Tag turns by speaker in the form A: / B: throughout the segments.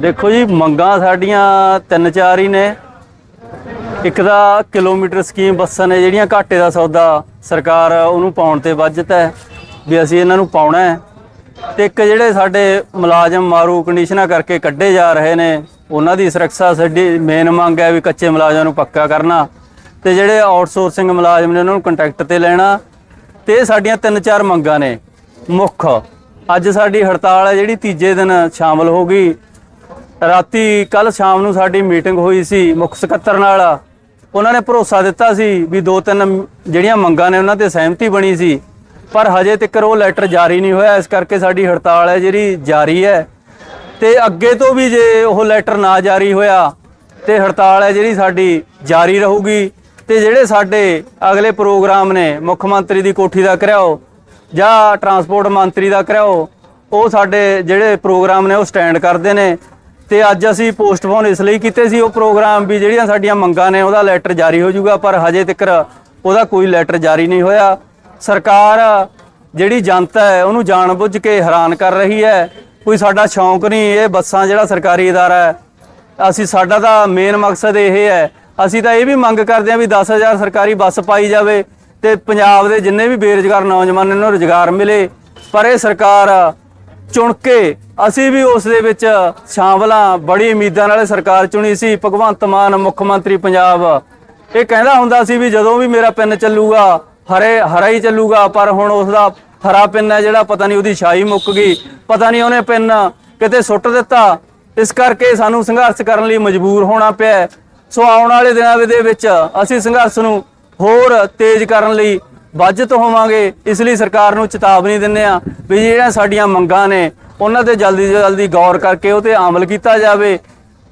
A: ਦੇਖੋ ਜੀ, ਮੰਗਾਂ ਸਾਡੀਆਂ ਤਿੰਨ ਚਾਰ ਹੀ ਨੇ। ਇੱਕ ਦਾ ਕਿਲੋਮੀਟਰ ਸਕੀਮ ਬੱਸਾਂ ਨੇ, ਜਿਹੜੀਆਂ ਘਾਟੇ ਦਾ ਸੌਦਾ ਸਰਕਾਰ ਉਹਨੂੰ ਪਾਉਣ ਤੇ ਵੱਜਤ ਹੈ ਵੀ ਅਸੀਂ ਇਹਨਾਂ ਨੂੰ ਪਾਉਣਾ ਹੈ। ਤੇ ਇੱਕ ਜਿਹੜੇ ਸਾਡੇ ਮੁਲਾਜ਼ਮ ਮਾਰੂ ਕੰਡੀਸ਼ਨਾਂ ਕਰਕੇ ਕੱਢੇ ਜਾ ਰਹੇ ਨੇ, ਉਹਨਾਂ ਦੀ ਸੁਰੱਖਿਆ ਸਾਡੀ ਮੇਨ ਮੰਗ ਹੈ ਵੀ ਕੱਚੇ ਮੁਲਾਜ਼ਮਾਂ ਨੂੰ ਪੱਕਾ ਕਰਨਾ। ਤੇ ਜਿਹੜੇ ਆਊਟਸੋਰਸਿੰਗ ਮੁਲਾਜ਼ਮ ਨੇ, ਉਹਨਾਂ ਨੂੰ ਕੰਟੈਕਟ ਤੇ ਲੈਣਾ। ਤੇ ਸਾਡੀਆਂ ਤਿੰਨ ਚਾਰ ਮੰਗਾਂ ਨੇ। ਮੁੱਖ, ਅੱਜ ਸਾਡੀ ਹੜਤਾਲ ਹੈ, ਜਿਹੜੀ ਤੀਜੇ ਦਿਨ ਸ਼ਾਮਲ ਹੋ ਗਈ। ਰਾਤੀ ਕੱਲ ਸ਼ਾਮ ਨੂੰ ਸਾਡੀ ਮੀਟਿੰਗ ਹੋਈ ਸੀ ਮੁੱਖ ਸਕੱਤਰ ਨਾਲ। ਉਹਨਾਂ ਨੇ ਭਰੋਸਾ ਦਿੱਤਾ ਸੀ ਵੀ ਦੋ ਤਿੰਨ ਜਿਹੜੀਆਂ ਮੰਗਾਂ ਨੇ ਉਹਨਾਂ ਤੇ ਸਹਿਮਤੀ ਬਣੀ ਸੀ। ਪਰ ਹਜੇ ਤੱਕ ਉਹ ਲੈਟਰ ਜਾਰੀ ਨਹੀਂ ਹੋਇਆ। ਇਸ ਕਰਕੇ ਸਾਡੀ ਹੜਤਾਲ ਹੈ ਜਿਹੜੀ ਜਾਰੀ ਹੈ। ਤੇ ਅੱਗੇ ਤੋਂ ਵੀ ਜੇ ਉਹ ਲੈਟਰ ਨਾ ਜਾਰੀ ਹੋਇਆ, ਤੇ ਹੜਤਾਲ ਹੈ ਜਿਹੜੀ ਸਾਡੀ ਜਾਰੀ ਰਹੂਗੀ। ਤੇ ਜਿਹੜੇ ਸਾਡੇ ਅਗਲੇ ਪ੍ਰੋਗਰਾਮ ਨੇ ਮੁੱਖ ਮੰਤਰੀ ਦੀ ਕੋਠੀ ਦਾ ਕਰਾਓ ਜਾਂ ਟਰਾਂਸਪੋਰਟ ਮੰਤਰੀ ਦਾ ਕਰਾਓ, ਉਹ ਸਾਡੇ ਜਿਹੜੇ ਪ੍ਰੋਗਰਾਮ ਨੇ ਉਹ ਸਟੈਂਡ ਕਰਦੇ ਨੇ। ਤੇ ਅੱਜ ਅਸੀਂ ਪੋਸਟਪੋਨ ਇਸ ਲਈ ਕੀਤੇ ਸੀ, ਉਹ ਪ੍ਰੋਗਰਾਮ ਵੀ ਜਿਹੜੀਆਂ ਸਾਡੀਆਂ ਮੰਗਾਂ ਨੇ, ਉਹਦਾ ਲੈਟਰ ਜਾਰੀ ਹੋ ਜਾਊਗਾ, ਪਰ ਹਜੇ ਤੱਕ ਉਹਦਾ ਕੋਈ ਲੈਟਰ ਜਾਰੀ ਨਹੀਂ ਹੋਇਆ। ਸਰਕਾਰ ਜਿਹੜੀ ਜਨਤਾ ਹੈ, ਉਹਨੂੰ ਜਾਣਬੁੱਝ ਕੇ ਹੈਰਾਨ ਕਰ ਰਹੀ ਹੈ, ਕੋਈ ਸਾਡਾ ਸ਼ੌਂਕ ਨਹੀਂ, ਇਹ ਬੱਸਾਂ ਜਿਹੜਾ ਸਰਕਾਰੀ ਅਦਾਰਾ ਹੈ। ਅਸੀਂ, ਸਾਡਾ ਤਾਂ ਮੇਨ ਮਕਸਦ ਇਹ ਹੈ, ਅਸੀਂ ਤਾਂ ਇਹ ਵੀ ਮੰਗ ਕਰਦੇ ਹਾਂ ਵੀ 10000 ਸਰਕਾਰੀ ਬੱਸ ਪਾਈ ਜਾਵੇ ਤੇ ਪੰਜਾਬ ਦੇ ਜਿੰਨੇ ਵੀ ਬੇਰੁਜ਼ਗਾਰ ਨੌਜਵਾਨ ਨੇ ਨੂੰ ਰੁਜ਼ਗਾਰ ਮਿਲੇ, ਪਰ ਇਹ ਸਰਕਾਰ ਚੁਣ ਕੇ ਅਸੀਂ ਵੀ ਉਸ ਦੇ ਵਿੱਚ ਸ਼ਾਮਲ ਹਾਂ ਬੜੀ ਉਮੀਦਾਂ ਨਾਲ ਸਰਕਾਰ ਚੁਣੀ ਸੀ। ਭਗਵੰਤ ਮਾਨ, ਮੁੱਖ ਮੰਤਰੀ ਪੰਜਾਬ। ਇਹ ਕਹਿੰਦਾ ਹੁੰਦਾ ਸੀ ਵੀ ਜਦੋਂ ਵੀ ਮੇਰਾ ਪਿੰਨ ਚੱਲੂਗਾ, ਹਰੇ, ਹਰਾ ਹੀ ਚੱਲੂਗਾ, ਪਰ ਹੁਣ ਉਸ ਦਾ ਹਰਾ ਪਿੰਨ ਹੈ ਜਿਹੜਾ ਪਤਾ ਨਹੀਂ ਉਹਦੀ ਛਾਈ ਮੁੱਕ ਗਈ। ਪਤਾ ਨਹੀਂ ਉਹਨੇ ਪਿੰਨ ਕਿਤੇ ਸੁੱਟ ਦਿੱਤਾ। ਇਸ ਕਰਕੇ ਸਾਨੂੰ ਸੰਘਰਸ਼ ਕਰਨ ਲਈ ਮਜਬੂਰ ਹੋਣਾ ਪਿਆ। ਸੋ ਆਉਣ ਵਾਲੇ ਦਿਨਾਂ ਦੇ ਵਿੱਚ ਅਸੀਂ ਸੰਘਰਸ਼ ਨੂੰ ਹੋਰ ਤੇਜ਼ ਕਰਨ ਲਈ ਵੱਜਤ ਹੋਵਾਂਗੇ, ਇਸ ਲਈ ਸਰਕਾਰ ਨੂੰ ਚੇਤਾਵਨੀ ਦਿੰਦੇ ਆ ਵੀ ਜਿਹੜੀਆਂ ਸਾਡੀਆਂ ਮੰਗਾਂ ਨੇ, ਉਹਨਾਂ ਤੇ ਜਲਦੀ ਜਲਦੀ ਗੌਰ ਕਰਕੇ ਉਹ ਤੇ ਅਮਲ ਕੀਤਾ ਜਾਵੇ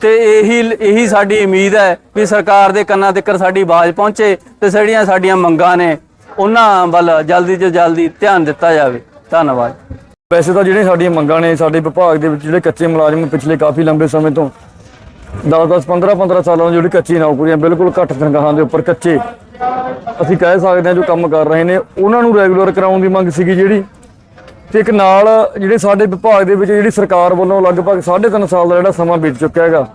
A: ਤੇ ਇਹੀ ਇਹੀ ਸਾਡੀ ਉਮੀਦ ਹੈ ਵੀ ਸਰਕਾਰ ਦੇ ਕੰਨਾਂ ਤੱਕ ਸਾਡੀ ਆਵਾਜ਼ ਪਹੁੰਚੇ ਤੇ ਜਿਹੜੀਆਂ ਸਾਡੀਆਂ ਮੰਗਾਂ ਨੇ, ਉਹਨਾਂ ਵੱਲ ਜਲਦੀ ਤੋਂ ਜਲਦੀ ਧਿਆਨ ਦਿੱਤਾ ਜਾਵੇ। ਧੰਨਵਾਦ।
B: ਵੈਸੇ ਤਾਂ ਜਿਹੜੀਆਂ ਸਾਡੀਆਂ ਮੰਗਾਂ ਨੇ, ਸਾਡੇ ਵਿਭਾਗ ਦੇ ਵਿੱਚ ਜਿਹੜੇ ਕੱਚੇ ਮੁਲਾਜ਼ਮ ਪਿਛਲੇ ਕਾਫੀ ਲੰਬੇ ਸਮੇਂ ਤੋਂ 10-10 15-15 ਸਾਲਾਂ ਤੋਂ ਜਿਹੜੀ ਕੱਚੀ ਨੌਕਰੀਆਂ ਬਿਲਕੁਲ ਘੱਟ ਤਨਖਾਹਾਂ ਦੇ ਉੱਪਰ ਕੱਚੇ ਅਸੀਂ ਕਹਿ ਸਕਦੇ ਹਾਂ ਜੋ ਕੰਮ ਕਰ ਰਹੇ ਨੇ, ਉਹਨਾਂ ਨੂੰ ਰੈਗੂਲਰ ਕਰਾਉਣ ਦੀ ਮੰਗ ਸੀਗੀ ਜਿਹੜੀ। ਤੇ ਇੱਕ ਨਾਲ ਜਿਹੜੇ ਸਾਡੇ ਵਿਭਾਗ ਦੇ ਵਿੱਚ ਜਿਹੜੀ ਸਰਕਾਰ ਵੱਲੋਂ ਲਗਭਗ 3.5 ਸਾਲ ਦਾ ਜਿਹੜਾ ਸਮਾਂ ਬੀਤ ਚੁੱਕਿਆ ਹੈਗਾ,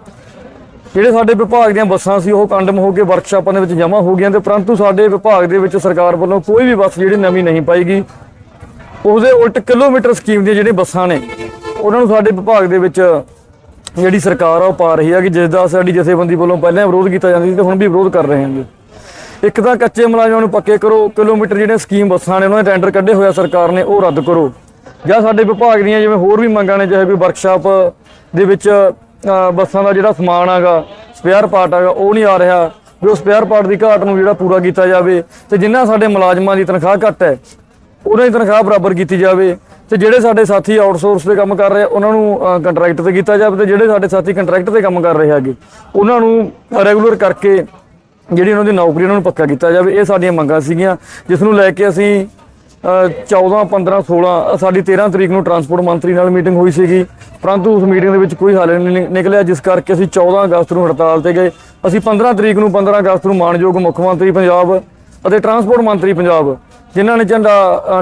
B: ਜਿਹੜੇ ਸਾਡੇ ਵਿਭਾਗ ਦੀਆਂ ਬੱਸਾਂ ਸੀ, ਉਹ ਕੰਡਮ ਹੋ ਕੇ ਵਰਕਸ਼ਾਪਾਂ ਦੇ ਵਿੱਚ ਜਮ੍ਹਾਂ ਹੋ ਗਈਆਂ ਤੇ ਪਰੰਤੂ ਸਾਡੇ ਵਿਭਾਗ ਦੇ ਵਿੱਚ ਸਰਕਾਰ ਵੱਲੋਂ ਕੋਈ ਵੀ ਬੱਸ ਜਿਹੜੀ ਨਵੀਂ ਨਹੀਂ ਪਾਈਗੀ। ਉਹਦੇ ਉਲਟ ਕਿਲੋਮੀਟਰ ਸਕੀਮ ਦੀਆਂ ਜਿਹੜੀਆਂ ਬੱਸਾਂ ਨੇ, ਉਹਨਾਂ ਨੂੰ ਸਾਡੇ ਵਿਭਾਗ ਦੇ ਵਿੱਚ ਜਿਹੜੀ ਸਰਕਾਰ ਆ, ਉਹ ਪਾ ਰਹੀ ਹੈ ਕਿ ਜਿਸ ਦਾ ਸਾਡੀ ਜਥੇਬੰਦੀ ਵੱਲੋਂ ਪਹਿਲਾਂ ਵਿਰੋਧ ਕੀਤਾ ਜਾਂਦਾ ਸੀ ਤੇ ਹੁਣ ਵੀ ਵਿਰੋਧ ਕਰ ਰਹੇ ਹਾਂ ਇੱਕ ਤਾਂ ਕੱਚੇ ਮੁਲਾਜ਼ਮਾਂ ਨੂੰ ਪੱਕੇ ਕਰੋ, ਕਿਲੋਮੀਟਰ ਜਿਹੜੇ ਸਕੀਮ ਬੱਸਾਂ ਨੇ, ਉਹਨਾਂ ਦੇ ਟੈਂਡਰ ਕੱਢੇ ਹੋਇਆ ਸਰਕਾਰ ਨੇ, ਉਹ ਰੱਦ ਕਰੋ। ਜਾਂ ਸਾਡੇ ਵਿਭਾਗ ਦੀਆਂ ਜਿਵੇਂ ਹੋਰ ਵੀ ਮੰਗਾਂ ਨੇ ਚਾਹੇ ਵੀ ਵਰਕਸ਼ਾਪ ਦੇ ਵਿੱਚ ਬੱਸਾਂ ਦਾ ਜਿਹੜਾ ਸਮਾਨ ਹੈਗਾ ਸਪੇਅਰ ਪਾਰਟ ਹੈਗਾ, ਉਹ ਨਹੀਂ ਆ ਰਿਹਾ। ਵੀ ਉਹ ਸਪੇਅਰ ਪਾਰਟ ਦੀ ਘਾਟ ਨੂੰ ਜਿਹੜਾ ਪੂਰਾ ਕੀਤਾ ਜਾਵੇ, ਤੇ ਜਿਨ੍ਹਾਂ ਸਾਡੇ ਮੁਲਾਜ਼ਮਾਂ ਦੀ ਤਨਖਾਹ ਘੱਟ ਹੈ ਉਹਨਾਂ ਦੀ ਤਨਖਾਹ ਬਰਾਬਰ ਕੀਤੀ ਜਾਵੇ। ਤੇ ਜਿਹੜੇ ਸਾਡੇ ਸਾਥੀ ਆਊਟਸੋਰਸ ਤੇ ਕੰਮ ਕਰ ਰਹੇ ਉਹਨਾਂ ਨੂੰ ਕੰਟਰੈਕਟ ਤੇ ਕੀਤਾ ਜਾਵੇ, ਤੇ ਜਿਹੜੇ ਸਾਡੇ ਸਾਥੀ ਕੰਟਰੈਕਟ ਤੇ ਕੰਮ ਕਰ ਰਹੇ ਹੈਗੇ, ਉਹਨਾਂ ਨੂੰ ਰੈਗੂਲਰ ਕਰਕੇ ਜਿਹੜੀ ਉਹਨਾਂ ਦੀ ਨੌਕਰੀ ਉਹਨਾਂ ਨੂੰ ਪੱਕਾ ਕੀਤਾ ਜਾਵੇ ਇਹ ਸਾਡੀਆਂ ਮੰਗਾਂ ਸੀਗੀਆਂ ਜਿਸ ਨੂੰ ਲੈ ਕੇ ਅਸੀਂ ਅ, 14 15 16 ਸਾਡੀ 13 ਤਰੀਕ ਨੂੰ ਟਰਾਂਸਪੋਰਟ ਮੰਤਰੀ ਨਾਲ ਮੀਟਿੰਗ ਹੋਈ ਸੀਗੀ ਪਰੰਤੂ ਉਸ ਮੀਟਿੰਗ ਦੇ ਵਿੱਚ ਕੋਈ ਹੱਲ ਨਹੀਂ ਨਿਕਲਿਆ ਜਿਸ ਕਰਕੇ ਅਸੀਂ 14 ਅਗਸਤ ਨੂੰ ਹੜਤਾਲ ਤੇ ਗਏ। ਅਸੀਂ 15 ਤਰੀਕ ਨੂੰ 15 ਅਗਸਤ ਨੂੰ ਮਾਨਯੋਗ ਮੁੱਖ ਮੰਤਰੀ ਪੰਜਾਬ ਅਤੇ ਟਰਾਂਸਪੋਰਟ ਮੰਤਰੀ ਪੰਜਾਬ ਜਿਨ੍ਹਾਂ ਨੇ ਝੰਡਾ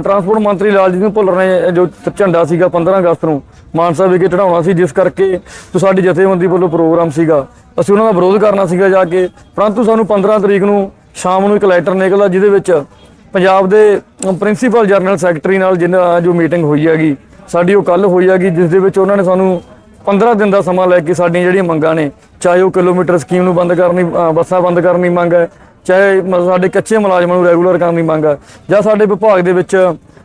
B: ਟਰਾਂਸਪੋਰਟ ਮੰਤਰੀ ਲਾਲਜੀਤ ਸਿੰਘ ਭੁੱਲਰ ਨੇ ਜੋ ਝੰਡਾ ਸੀਗਾ 15 ਅਗਸਤ ਨੂੰ ਮਾਨਸਾ ਵਿਖੇ ਚੜਾਉਣਾ ਸੀ, ਜਿਸ ਕਰਕੇ ਜੋ ਸਾਡੀ ਜਥੇਬੰਦੀ ਵੱਲੋਂ ਪ੍ਰੋਗਰਾਮ ਸੀਗਾ, ਅਸੀਂ ਉਹਨਾਂ ਦਾ ਵਿਰੋਧ ਕਰਨਾ ਸੀਗਾ ਜਾ ਕੇ, ਪਰੰਤੂ ਸਾਨੂੰ 15 ਤਰੀਕ ਨੂੰ ਸ਼ਾਮ ਨੂੰ ਇੱਕ ਲੈਟਰ ਨਿਕਲਦਾ, ਜਿਹਦੇ ਵਿੱਚ ਪੰਜਾਬ ਦੇ ਪ੍ਰਿੰਸੀਪਲ ਜਨਰਲ ਸੈਕਟਰੀ ਨਾਲ ਜਿੰਨਾ ਜੋ ਮੀਟਿੰਗ ਹੋਈ ਹੈਗੀ, ਸਾਡੀ ਉਹ ਕੱਲ ਹੋਈ ਹੈਗੀ, ਜਿਸ ਦੇ ਵਿੱਚ ਉਹਨਾਂ ਨੇ ਸਾਨੂੰ 15 ਦਿਨ ਦਾ ਸਮਾਂ ਲੈ ਕੇ ਸਾਡੀਆਂ ਜਿਹੜੀਆਂ ਮੰਗਾਂ ਨੇ, ਚਾਹੇ ਉਹ ਕਿਲੋਮੀਟਰ ਸਕੀਮ ਨੂੰ ਬੰਦ ਕਰਨੀ ਬੱਸਾਂ ਬੰਦ ਕਰਨੀ ਮੰਗ ਹੈ, ਚਾਹੇ ਮ- ਸਾਡੇ ਕੱਚੇ ਮੁਲਾਜ਼ਮਾਂ ਨੂੰ ਰੈਗੂਲਰ ਕਰਨ ਦੀ ਮੰਗ ਹੈ, ਜਾਂ ਸਾਡੇ ਵਿਭਾਗ ਦੇ ਵਿੱਚ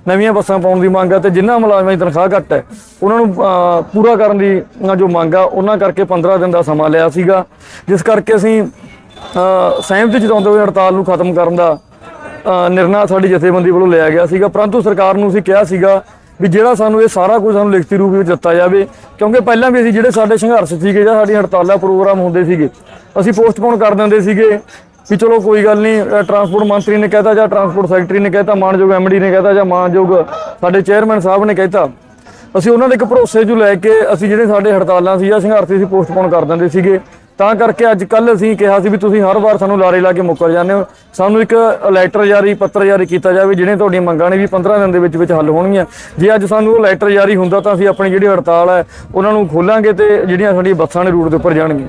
B: ਨਵੀਆਂ ਬੱਸਾਂ ਪਾਉਣ ਦੀ ਮੰਗ ਹੈ ਤੇ ਜਿਨ੍ਹਾਂ ਮੁਲਾਜ਼ਮਾਂ ਦੀ ਤਨਖਾਹ ਘੱਟ ਹੈ, ਉਹਨਾਂ ਨੂੰ ਪੂਰਾ ਕਰਨ ਦੀ ਜੋ ਮੰਗ ਆ, ਉਹਨਾਂ ਕਰਕੇ 15 ਦਿਨ ਦਾ ਸਮਾਂ ਲਿਆ ਸੀਗਾ। ਜਿਸ ਕਰਕੇ ਅਸੀਂ ਸਹਿਮਤੀ ਜਤਾਉਂਦੇ ਹੋਏ ਹੜਤਾਲ ਨੂੰ ਖਤਮ ਕਰਨ ਦਾ ਨਿਰਣਾ ਸਾਡੀ ਜਥੇਬੰਦੀ ਵੱਲੋਂ ਲਿਆ ਗਿਆ ਸੀਗਾ। ਪਰੰਤੂ ਸਰਕਾਰ ਨੂੰ ਅਸੀਂ ਕਿਹਾ ਸੀਗਾ ਵੀ ਜਿਹੜਾ ਸਾਨੂੰ ਇਹ ਸਾਰਾ ਕੁਝ ਸਾਨੂੰ ਲਿਖਤੀ ਰੂਪ ਵਿੱਚ ਦਿੱਤਾ ਜਾਵੇ, ਕਿਉਂਕਿ ਪਹਿਲਾਂ ਵੀ ਅਸੀਂ ਜਿਹੜੇ ਸਾਡੇ ਸੰਘਰਸ਼ ਸੀਗੇ ਜਾਂ ਸਾਡੀਆਂ ਹੜਤਾਲਾਂ ਪ੍ਰੋਗਰਾਮ ਹੁੰਦੇ ਸੀਗੇ, ਅਸੀਂ ਪੋਸਟਪੋਨ ਕਰ ਦਿੰਦੇ ਸੀਗੇ। ਵੀ ਚਲੋ ਕੋਈ ਗੱਲ ਨਹੀਂ ਟਰਾਂਸਪੋਰਟ ਮੰਤਰੀ ਨੇ ਕਹਿਤਾ ਜਾਂ ਟਰਾਂਸਪੋਰਟ ਸੈਕਟਰੀ ਨੇ ਕਹਿਤਾ, ਮਾਨਯੋਗ ਐਮਡੀ ਨੇ ਕਹਿਤਾ ਜਾਂ ਮਾਨਯੋਗ ਸਾਡੇ ਚੇਅਰਮੈਨ ਸਾਹਿਬ ਨੇ ਕਹਿਤਾ, ਅਸੀਂ ਉਹਨਾਂ ਦੇ ਇੱਕ ਭਰੋਸੇ 'ਚ ਲੈ ਕੇ ਅਸੀਂ ਜਿਹੜੇ ਸਾਡੇ ਹੜਤਾਲਾਂ ਸੀ ਜਾਂ ਸੰਘਰਸ਼ ਸੀ ਅਸੀਂ ਪੋਸਟਪੋਨ ਕਰ ਦਿੰਦੇ ਸੀਗੇ। ਤਾਂ ਤਾਂ ਕਰਕੇ ਅੱਜ ਕੱਲ ਅਸੀਂ ਕਿਹਾ ਸੀ ਵੀ ਤੁਸੀਂ ਹਰ ਵਾਰ ਸਾਨੂੰ ਲਾਰੇ ਲਾ ਕੇ ਮੁੱਕਰ ਜਾਂਦੇ ਹੋ। ਸਾਨੂੰ ਇੱਕ ਲੈਟਰ ਜਾਰੀ, ਪੱਤਰ ਜਾਰੀ ਕੀਤਾ ਜਾਵੇ ਜਿਹੜੇ ਤੁਹਾਡੀਆਂ ਮੰਗਾਂ ਨੇ ਵੀ 15 ਦਿਨ ਦੇ ਵਿੱਚ ਵਿੱਚ ਹੱਲ ਹੋਣਗੀਆਂ। ਜੇ ਅੱਜ ਸਾਨੂੰ ਉਹ ਲੈਟਰ ਜਾਰੀ ਹੁੰਦਾ ਤਾਂ ਅਸੀਂ ਆਪਣੀ ਜਿਹੜੀ ਹੜਤਾਲ ਹੈ, ਉਹਨਾਂ ਨੂੰ ਖੋਲਾਂਗੇ ਤੇ ਜਿਹੜੀਆਂ ਸਾਡੀਆਂ ਬੱਸਾਂ ਨੇ ਰੂਟ ਦੇ ਉੱਪਰ ਜਾਣਗੀਆਂ।